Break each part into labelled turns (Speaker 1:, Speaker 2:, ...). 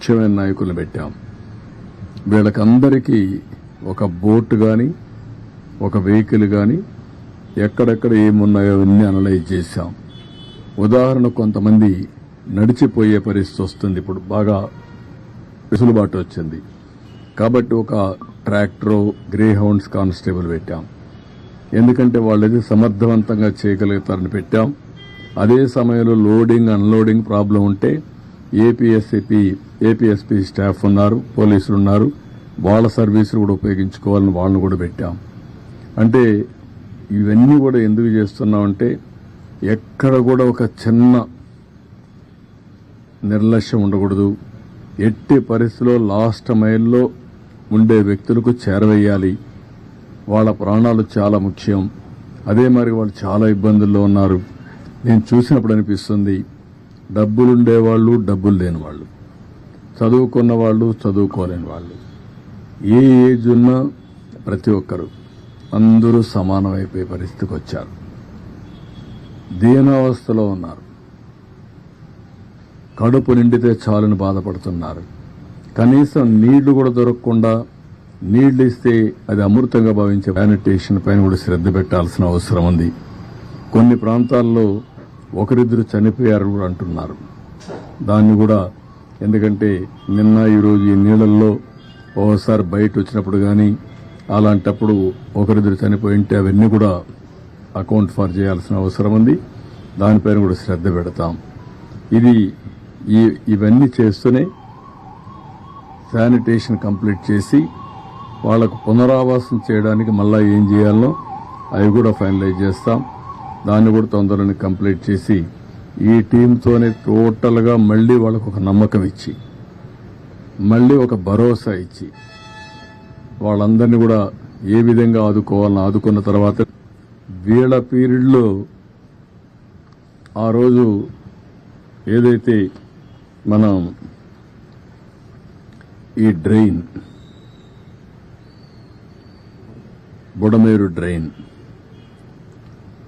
Speaker 1: ముఖ్యమైన నాయకులను పెట్టాం. వీళ్ళకందరికీ ఒక బోట్ కానీ ఒక వెహికల్ కానీ ఎక్కడెక్కడ ఏమున్నాయో అవన్నీ అనలైజ్ చేశాం. ఉదాహరణ కొంతమంది నడిచిపోయే పరిస్థితి వస్తుంది. ఇప్పుడు బాగా వెసులుబాటు వచ్చింది. కాబట్టి ఒక ట్రాక్టరో గ్రే హౌండ్స్ కానిస్టేబుల్ పెట్టాం. ఎందుకంటే వాళ్ళది సమర్థవంతంగా చేయగలుగుతారని పెట్టాం. అదే సమయంలో లోడింగ్ అన్లోడింగ్ ప్రాబ్లం ఉంటే ఏపీఎస్సిపి ఏపీఎస్పి స్టాఫ్ ఉన్నారు పోలీసులు ఉన్నారు. వాళ్ళ సర్వీసులు కూడా ఉపయోగించుకోవాలని వాళ్ళని కూడా పెట్టాం. అంటే ఇవన్నీ కూడా ఎందుకు చేస్తున్నామంటే ఎక్కడ కూడా ఒక చిన్న నిర్లక్ష్యం ఉండకూడదు. ఎట్టి పరిస్థితిలో లాస్ట్ మైల్లో ఉండే వ్యక్తులకు చేరవేయాలి. వాళ్ళ ప్రాణాలు చాలా ముఖ్యం. అదే మరి వాళ్ళు చాలా ఇబ్బందుల్లో ఉన్నారు. నేను చూసినప్పుడు అనిపిస్తుంది డబ్బులుండేవాళ్ళు డబ్బులు లేని వాళ్ళు చదువుకున్న వాళ్ళు చదువుకోలేని వాళ్ళు ఏ ఏజ్ ఉన్నా ప్రతి ఒక్కరు అందరూ సమానమైపోయే పరిస్థితికి వచ్చారు దీనావస్థలో ఉన్నారు. కడుపు నిండితే చాలని బాధపడుతున్నారు. కనీసం నీళ్ళు కూడా దొరకకుండా నీళ్ళు ఇస్తే అది అమృతంగా భావించే శానిటేషన్ పైన కూడా శ్రద్ధ పెట్టాల్సిన అవసరం ఉంది. కొన్ని ప్రాంతాల్లో ఒకరిద్దరు చనిపోయారు కూడా అంటున్నారు. దాన్ని కూడా ఎందుకంటే నిన్న ఈరోజు ఈ నీళ్ళల్లో ఓసారి బయట వచ్చినప్పుడు కానీ అలాంటప్పుడు ఒకరిద్దరు చనిపోయి ఉంటే అవన్నీ కూడా అకౌంట్ ఫర్ చేయాల్సిన అవసరం ఉంది. దానిపైన కూడా శ్రద్ధ పెడతాం. ఇది ఈ ఇవన్నీ చేస్తూనే శానిటేషన్ కంప్లీట్ చేసి వాళ్ళకు పునరావాసం చేయడానికి మళ్ళా ఏం చేయాలనో అవి కూడా ఫైనలైజ్ చేస్తాం. దాన్ని కూడా తొందరని కంప్లీట్ చేసి ఈ టీంతోనే టోటల్గా మళ్ళీ వాళ్ళకు ఒక నమ్మకం ఇచ్చి మళ్ళీ ఒక భరోసా ఇచ్చి వాళ్ళందరినీ కూడా ఏ విధంగా ఆదుకోవాలని ఆదుకున్న తర్వాత వీళ్ళ పీరియడ్లో ఆ రోజు ఏదైతే మనం ఈ డ్రైన్ బుడమేరు డ్రైన్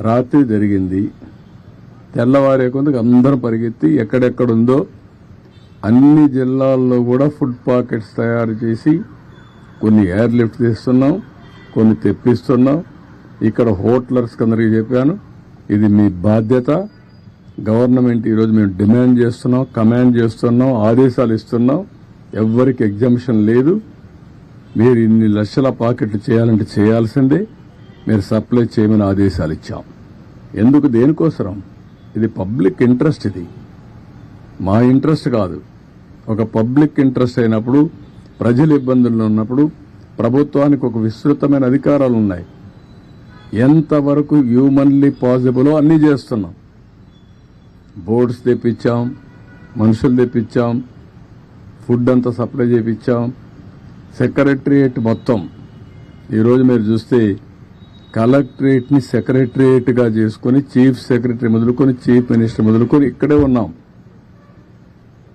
Speaker 1: రాత్రి జరిగింది. తెల్లవారే కొందకు అందరూ పరిగెత్తి ఎక్కడెక్కడుందో అన్ని జిల్లాల్లో కూడా ఫుడ్ పాకెట్స్ తయారు చేసి కొన్ని ఎయిర్ లిఫ్ట్ తీస్తున్నాం కొన్ని తెప్పిస్తున్నాం. ఇక్కడ హోటలర్స్ అందరికీ చెప్పాను ఇది మీ బాధ్యత. గవర్నమెంట్ ఈరోజు మేము డిమాండ్ చేస్తున్నాం కమాండ్ చేస్తున్నాం ఆదేశాలు ఇస్తున్నాం. ఎవ్వరికి ఎగ్జామిషన్ లేదు. మీరు ఇన్ని లక్షల పాకెట్లు చేయాలంటే చేయాల్సిందే. మీరు సప్లై చేయమని ఆదేశాలు ఇచ్చాం. ఎందుకు దేనికోసరం? ఇది పబ్లిక్ ఇంట్రెస్ట్ ఇది. మా ఇంట్రెస్ట్ కాదు. ఒక పబ్లిక్ ఇంట్రెస్ట్ అయినప్పుడు ప్రజలు ఇబ్బందుల్లో ఉన్నప్పుడు ప్రభుత్వానికి ఒక విస్తృతమైన అధికారాలు ఉన్నాయి. ఎంతవరకు హ్యూమన్లీ పాసిబులో అన్నీ చేస్తున్నాం. బోర్డ్స్ తెప్పించాం మనుషులు తెప్పించాం ఫుడ్ అంతా సప్లై చేపించాం సెక్రటరియేట్ మొత్తం. ఈరోజు మీరు చూస్తే కలెక్టరేట్ని సెక్రటరియేట్గా చేసుకుని చీఫ్ సెక్రటరీ మొదలుకొని చీఫ్ మినిస్టర్ మొదలుకొని ఇక్కడే ఉన్నాం.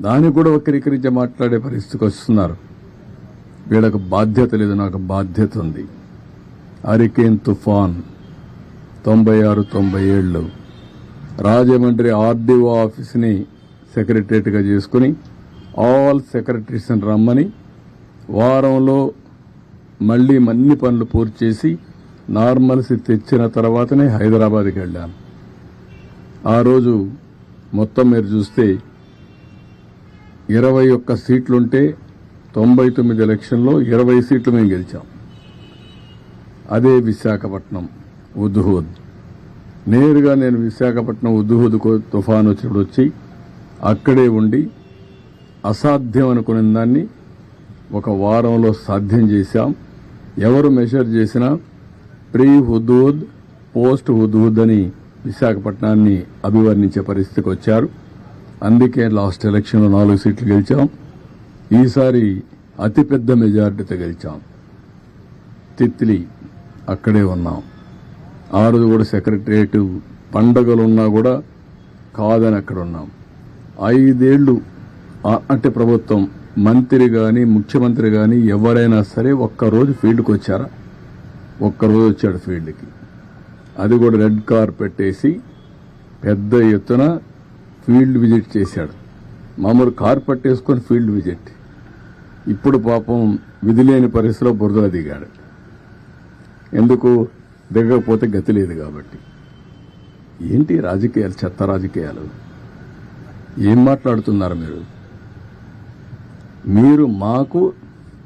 Speaker 1: దాన్ని కూడా వక్రీకరించి మాట్లాడే పరిస్థితికి వస్తున్నారు. వీళ్ళకు బాధ్యత లేదు నాకు బాధ్యత ఉంది. హరికేన్ తుఫాన్ తొంభై ఆరు తొంభై ఏళ్ళు. రాజమండ్రి ఆర్డీఓ ఆఫీస్ని సెక్రటరేట్గా చేసుకుని ఆల్ సెక్రటరీస్ని రమ్మని వారంలో మళ్ళీ అన్ని పనులు పూర్తి చేసి నార్మల్సీ తెచ్చిన తర్వాతనే హైదరాబాద్కి వెళ్ళాను ఆ రోజు మొత్తం మీరు చూస్తే ఇరవై ఒక్క సీట్లుంటే తొంభై తొమ్మిది ఎలక్షన్లో ఇరవై సీట్లు మేము గెలిచాం. అదే విశాఖపట్నం ఉద్హూద్. నేరుగా నేను విశాఖపట్నం ఉద్హూద్ తుఫాన్ వచ్చినప్పుడు వచ్చి అక్కడే ఉండి అసాధ్యం అనుకునే దాన్ని ఒక వారంలో సాధ్యం చేశాం. ఎవరు మెషర్ చేసినా ప్రీ హుదూద్ పోస్ట్ హుదూద్ అని విశాఖపట్నాన్ని అభివర్ణించే పరిస్థితికి వచ్చారు. అందుకే లాస్ట్ ఎలక్షన్లో నాలుగు సీట్లు గెలిచాం. ఈసారి అతిపెద్ద మెజారిటీతో గెలిచాం. తిత్లీ అక్కడే ఉన్నాం. ఆ రోజు కూడా సెక్రటరియట్ పండగలున్నా కూడా కాదని అక్కడ ఉన్నాం. ఐదేళ్ళు అంటే ప్రభుత్వం మంత్రి కానీ ముఖ్యమంత్రి కానీ ఎవరైనా సరే ఒక్కరోజు ఫీల్డ్కి వచ్చారా ఒక్కరోజు వచ్చాడు ఫీల్డ్కి. అది కూడా రెడ్ కార్పెట్ వేసి పెద్ద ఎత్తున ఫీల్డ్ విజిట్ చేశాడు. మామూలు కార్పెట్ వేసుకొని ఫీల్డ్ విజిట్. ఇప్పుడు పాపం విధి లేని పరిస్థితిలో బురదలో దిగాడు. ఎందుకు? దిగకపోతే గతి లేదు కాబట్టి. ఏంటి రాజకీయాలు? చెత్త రాజకీయాలు? ఏం మాట్లాడుతున్నారు మీరు? మీరు మాకు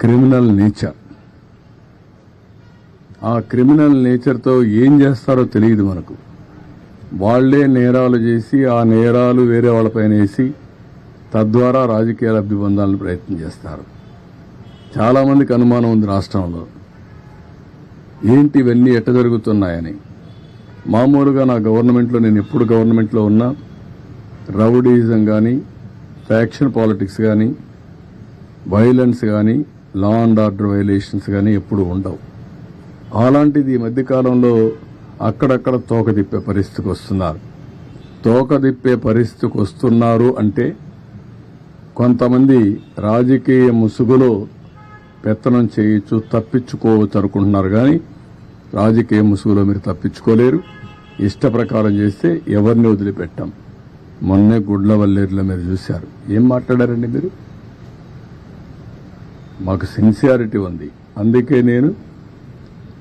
Speaker 1: క్రిమినల్ నేచర్. ఆ క్రిమినల్ నేచర్తో ఏం చేస్తారో తెలియదు మనకు. వాళ్ళే నేరాలు చేసి ఆ నేరాలు వేరే వాళ్ళపైన వేసి తద్వారా రాజకీయ లబ్ధి పొందాలని ప్రయత్నం చేస్తారు. చాలామందికి అనుమానం ఉంది రాష్ట్రంలో. ఏంటి ఇవన్నీ ఎట్ట జరుగుతున్నాయని. మామూలుగా నా గవర్నమెంట్లో నేను ఎప్పుడు గవర్నమెంట్లో ఉన్నా రౌడీజం కానీ ఫ్యాక్షన్ పాలిటిక్స్ కానీ వైలెన్స్ కానీ లా అండ్ ఆర్డర్ వైలేషన్స్ కానీ ఎప్పుడు ఉండవు. అలాంటిది ఈ మధ్యకాలంలో అక్కడక్కడ తోక తిప్పే పరిస్థితికి వస్తున్నారు. తోక తిప్పే పరిస్థితికి వస్తున్నారు అంటే కొంతమంది రాజకీయ ముసుగులో పెత్తనం చేయొచ్చు తప్పించుకోవచ్చు అనుకుంటున్నారు కానీ రాజకీయ ముసుగులో మీరు తప్పించుకోలేరు. ఇష్ట ప్రకారం చేస్తే ఎవరిని వదిలిపెట్టాం. మొన్నే గుడ్ల వల్లేరులో మీరు చూశారు. ఏం మాట్లాడారండి మీరు? మాకు సిన్సియారిటీ ఉంది. అందుకే నేను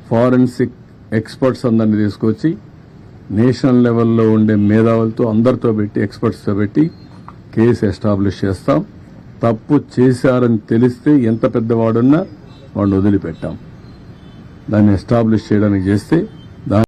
Speaker 1: ఫారెన్సిక్ ఎక్స్పర్ట్స్ అందరిని తీసుకొచ్చి నేషనల్ లెవెల్లో ఉండే మేధావులతో అందరితో పెట్టి ఎక్స్పర్ట్స్తో పెట్టి కేసు ఎస్టాబ్లిష్ చేస్తాం. తప్పు చేశారని తెలిస్తే ఎంత పెద్దవాడున్నా వాడిని వదిలిపెట్టాం. దాన్ని ఎస్టాబ్లిష్ చేయడానికి చేస్తే